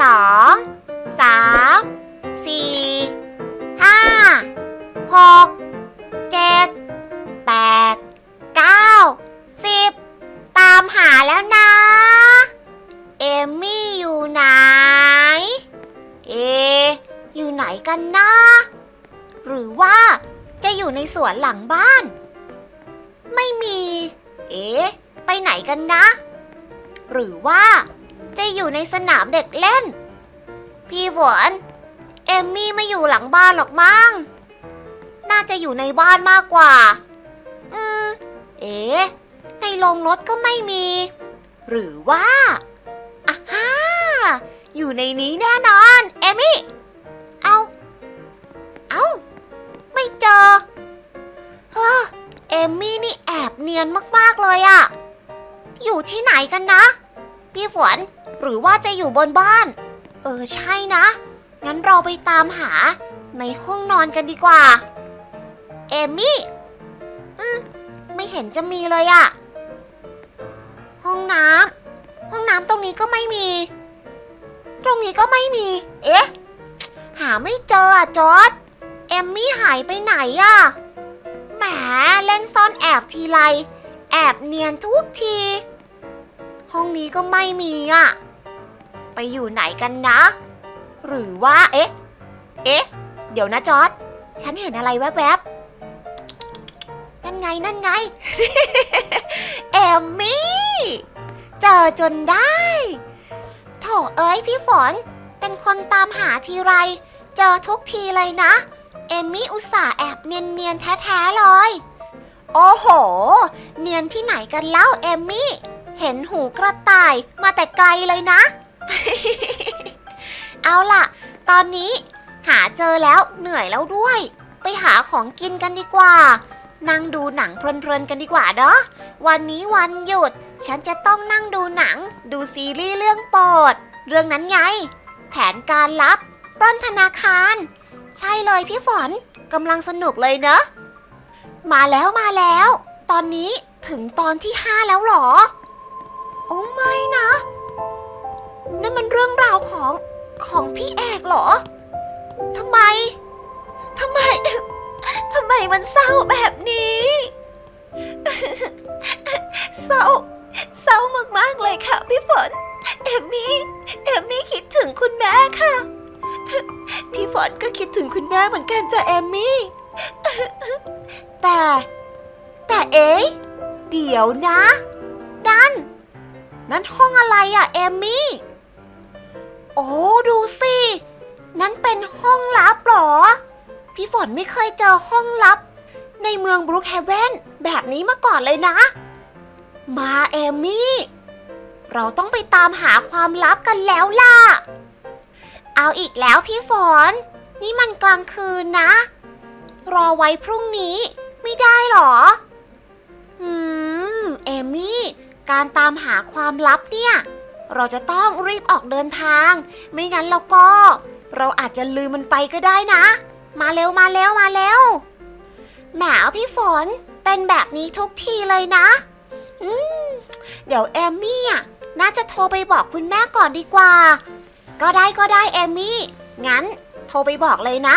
สองสามสี่ห้าหกเจ็ดแปดเก้าสิบตามหาแล้วนะ เอมี่อยู่ไหน เอ อยู่ไหนกันนะ หรือว่าจะอยู่ในสวนหลังบ้าน ไม่มี เอ๊ไปไหนกันนะ หรือว่า จะอยู่ในสนามเด็กเล่น พี่ฝนเอมมี่ไม่อยู่หลังบ้านหรอกมั้ง น่าจะอยู่ในบ้านมากกว่า อืม เอ๊ะในโรงรถก็ไม่มี หรือว่าอะฮ่าอยู่ในนี้แน่นอน เอมมี่ เอาเอาไม่เจอเฮ้อเอมมี่นี่แอบเนียนมากๆเลยอะอยู่ที่ไหนกันนะ พี่ฝนหรือว่าจะอยู่บนบ้าน เออใช่นะ งั้นเราไปตามหาในห้องนอนกันดีกว่า เอมมี่อืมไม่เห็นจะมีเลยอะห้องน้ำห้องน้ำตรงนี้ก็ไม่มี ตรงนี้ก็ไม่มี เอ๊ะ หาไม่เจออะจอร์ดเอมมี่หายไปไหนอะแหมเล่นซ่อนแอบทีไร แอบเนียนทุกที ห้องนี้ก็ไม่มีอะ ไปอยู่ไหนกันนะ หรือว่า เอ๊ะ เอ๊ะ เดี๋ยวนะจอร์ดฉันเห็นอะไรแวบๆ นั่นไงนั่นไงเอมมี่ เจอจนได้ โถเอ้ยพี่ฝน เป็นคนตามหาทีไร เจอทุกทีเลยนะ เอมมี่อุตส่าห์แอบเนียนๆแท้ๆเลย โอ้โห เนียนที่ไหนกันเล่าเอมมี่ เห็นหูกระต่ายมาแต่ไกลเลยนะ เอาล่ะ ตอนนี้หาเจอแล้วเหนื่อยแล้วด้วย ไปหาของกินกันดีกว่า นั่งดูหนังเพลินๆกันดีกว่าเนาะวันนี้วันหยุด ฉันจะต้องนั่งดูหนัง ดูซีรีส์เรื่องโปรด เรื่องนั้นไง แผนการลับ ปล้นธนาคาร ใช่เลยพี่ฝนกำลังสนุกเลยเนอะมาแล้วมาแล้ว ตอนนี้ถึงตอนที่5แล้วหรอ อ้ไม่นะ นั่นมันเรื่องราวของของพี่เอกเหรอ ทำไม ทำไม ทำไมมันเศร้าแบบนี้ เศร้า เศร้ามากๆเลยค่ะพี่ฝน เอมมี่ เอมมี่คิดถึงคุณแม่ค่ะ พี่ฝนก็คิดถึงคุณแม่เหมือนกันจ้ะเอมมี่ แต่ แต่เอ๊ะเดี๋ยวนะ นั่น นั่นห้องอะไรอะเอมมี่ โอ้ดูสิ นั่นเป็นห้องลับหรอ พี่ฝนไม่เคยเจอห้องลับ ในเมืองบรูคเฮเวนแบบนี้มาก่อนเลยนะ มาเอมมี่ เราต้องไปตามหาความลับกันแล้วล่ะ เอาอีกแล้วพี่ฝน นี่มันกลางคืนนะ รอไว้พรุ่งนี้ ไม่ได้หรอ อืม เอมมี่ การตามหาความลับเนี่ย เราจะต้องรีบออกเดินทาง ไม่งั้นเราก็ เราอาจจะลืมมันไปก็ได้นะ มาเร็วมาเร็วมาเร็วแหมพี่ฝนเป็นแบบนี้ทุกทีเลยนะ อืม เดี๋ยวแอมมี่อะน่าจะโทรไปบอกคุณแม่ก่อนดีกว่า ก็ได้ก็ได้แอมมี่ งั้นโทรไปบอกเลยนะ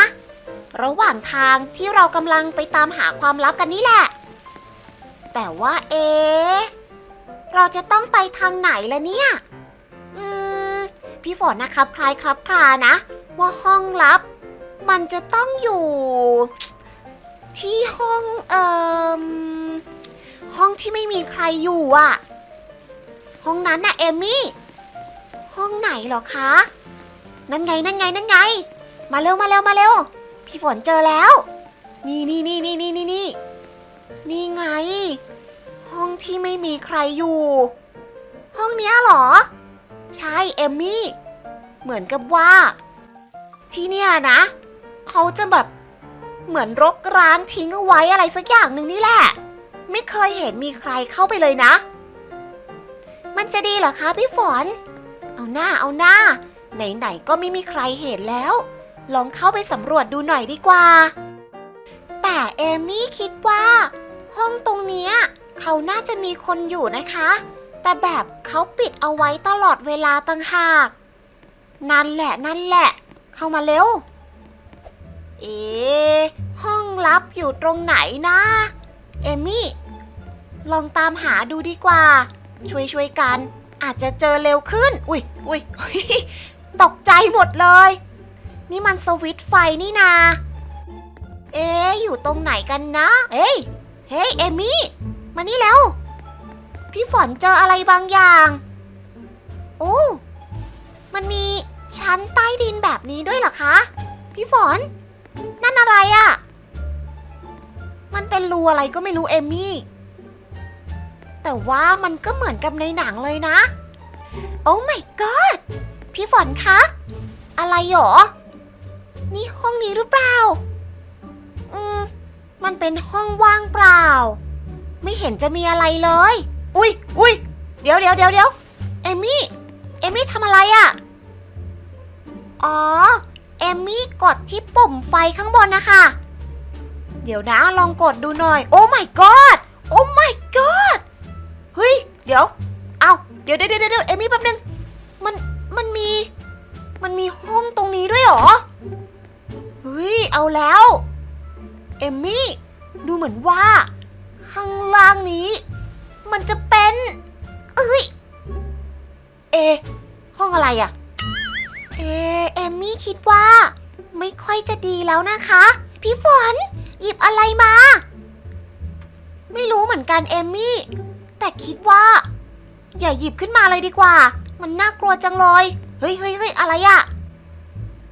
ระหว่างทางที่เรากำลังไปตามหาความลับกันนี่แหละ แต่ว่าเอ๊ะ เราจะต้องไปทางไหนละเนี่ย อืม พี่ฝนนะครับคลายครับคลานะ ว่าห้องลับ มันจะต้องอยู่ ที่ห้องเอ่อห้องที่ไม่มีใครอยู่อะห้องนั้นนะเอมี่ ห้องไหนหรอคะ นั่นไงนั่นไงนั่นไง มาเร็วมาเร็วมาเร็ว พี่ฝนเจอแล้ว นี่นี่นี่นี่นี่นี่นี่ไง ห้องที่ไม่มีใครอยู่ ห้องเนี้ยเหรอ ใช่เอมมี่ เหมือนกับว่า ที่เนี่ยนะ เขาจะแบบเหมือนรกร้างทิ้งเอาไว้อะไรสักอย่างหนึ่งนี่แหละ ไม่เคยเห็นมีใครเข้าไปเลยนะ มันจะดีเหรอคะพี่ฝน เอาหน้าเอาหน้า ไหนๆก็ไม่มีใครเห็นแล้ว ลองเข้าไปสำรวจดูหน่อยดีกว่า แต่เอมี่คิดว่า ห้องตรงเนี้ย เขาน่าจะมีคนอยู่นะคะ แต่แบบเขาปิดเอาไว้ตลอดเวลาต่างหาก นั่นแหละนั่นแหละ เข้ามาเร็ว เอ๊ะห้องลับอยู่ตรงไหนนะ เอมี่ ลองตามหาดูดีกว่า ช่วยช่วยๆกัน อาจจะเจอเร็วขึ้น อุ้ยอุ้ยอุ๊ยตกใจหมดเลย นี่มันสวิตช์ไฟนี่นา เอ๊ะอยู่ตรงไหนกันนะ เฮ้ย เฮ้ยเอมี่ มานี่แล้ว พี่ฝนเจออะไรบางอย่าง โอ้ มันมีชั้นใต้ดินแบบนี้ด้วยเหรอคะ พี่ฝน นั่นอะไรอะ่ะ มันเป็นรูอะไรก็ไม่รู้เอมี่ แต่ว่ามันก็เหมือนกับในหนังเลยนะ โอ้ my god พี่ฝนคะ อะไรหรอ นี่ห้องนี้หรือเปล่า อืม มันเป็นห้องว่างเปล่า ไม่เห็นจะมีอะไรเลย อุ้ยอุ้ยเดี๋ยวเดี๋ยวเดี๋ยวเดี๋ยวเอมี่ เอมี่ทำอะไรอะ่ะ อ๋อ เอมี่กดที่ปุ่มไฟข้างบนนะคะ เดี๋ยวนะลองกดดูหน่อย โอ้ my god โอ้ my god เฮ้ย เดี๋ยว เอาเดี๋ยวเดี๋ยวเดี๋ยวเอมี่แป๊บนึง มัน มันมี มันมีห้องตรงนี้ด้วยหรอ เฮ้ย เอาแล้ว เอมี่ ดูเหมือนว่า ข้างล่างนี้ มันจะเป็น เอ้ย เอ ห้องอะไรอะเอะเอมมี่คิดว่า ไม่ค่อยจะดีแล้วนะคะ พี่ฝน หยิบอะไรมา ไม่รู้เหมือนกันเอมมี่ แต่คิดว่า อย่าหยิบขึ้นมาเลยดีกว่า มันน่ากลัวจังเลย เฮ้ยเฮ้ยเฮ้ยอะไรอะ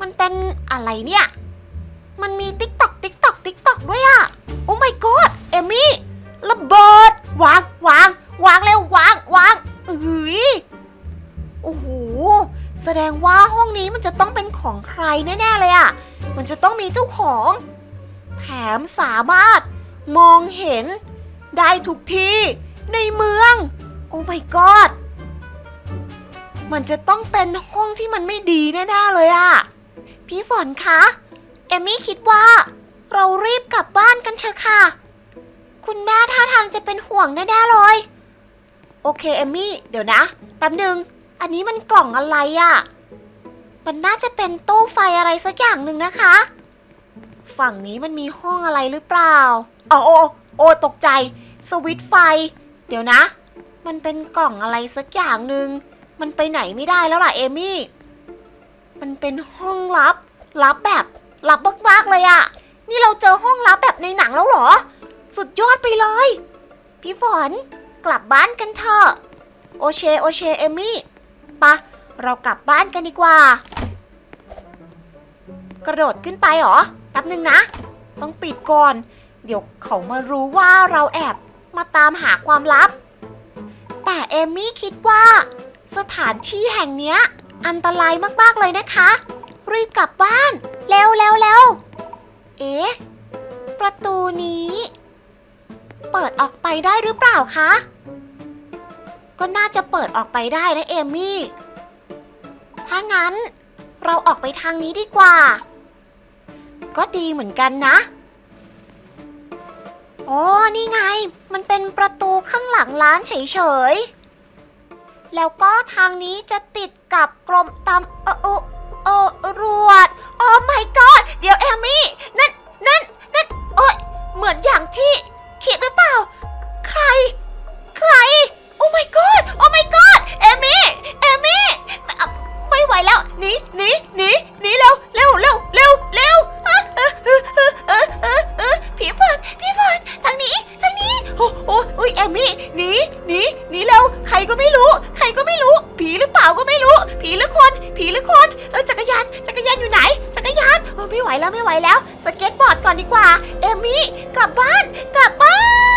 มันเป็นอะไรเนี่ย มันมีติ๊กตอกติ๊กตอกติ๊กตอกด้วยอะโอ้ my god เอมมี่ ระเบิดวางวางวางเร็ววางวางเอ้ยโอ้โหแสดงว่าห้องนี้มันจะต้องเป็นของใครแน่ๆเลยอะมันจะต้องมีเจ้าของ แถมสามารถมองเห็น ได้ทุกที่ในเมือง โอ้ my god มันจะต้องเป็นห้องที่มันไม่ดีแน่ๆเลยอะพี่ฝนคะ เอมี่คิดว่า เรารีบกลับบ้านกันเถอะค่ะ คุณแม่ท่าทางจะเป็นห่วงแน่ๆเลย โอเคเอมมี่ เดี๋ยวนะ แป๊บหนึ่งอันนี้มันกล่องอะไรอะ่ะ มันน่าจะเป็นตู้ไฟอะไรสักอย่างหนึ่งนะคะ ฝั่งนี้มันมีห้องอะไรหรือเปล่าอ๋อโอโอตกใจ สวิตไฟ เดี๋ยวนะ มันเป็นกล่องอะไรสักอย่างหนึ่ง มันไปไหนไม่ได้แล้วล่ะเอมี่ มันเป็นห้องลับ ลับแบบ ลับมากๆเลยอะนี่เราเจอห้องลับแบบในหนังแล้วเหรอ สุดยอดไปเลย พี่ฝนกลับบ้านกันเถอะ โอเช โอเช เอมี่ปะ เรากลับบ้านกันดีกว่า กระโดดขึ้นไปหรอ แป๊บหนึ่งนะ ต้องปิดก่อน เดี๋ยวเขามารู้ว่าเราแอบมาตามหาความลับ แต่เอมี่คิดว่า สถานที่แห่งเนี้ยอันตรายมากๆเลยนะคะ รีบกลับบ้าน เร็วเร็วเร็วเอ๊ะ ประตูนี้ เปิดออกไปได้หรือเปล่าคะ ก็น่าจะเปิดออกไปได้นะเอมี่ ถ้างั้น เราออกไปทางนี้ดีกว่า ก็ดีเหมือนกันนะอ๋อนี่ไง มันเป็นประตูข้างหลังร้านเฉยๆ แล้วก็ทางนี้จะติดกับกรมตำเออเออเออรวด โอ้ my god เดี๋ยวเอมมี่ นั่น นั่น นั่น โอ้ยเหมือนอย่างที่ คิดห บอร์ดก่อนดีกว่า เอมมี่กลับบ้าน กลับบ้าน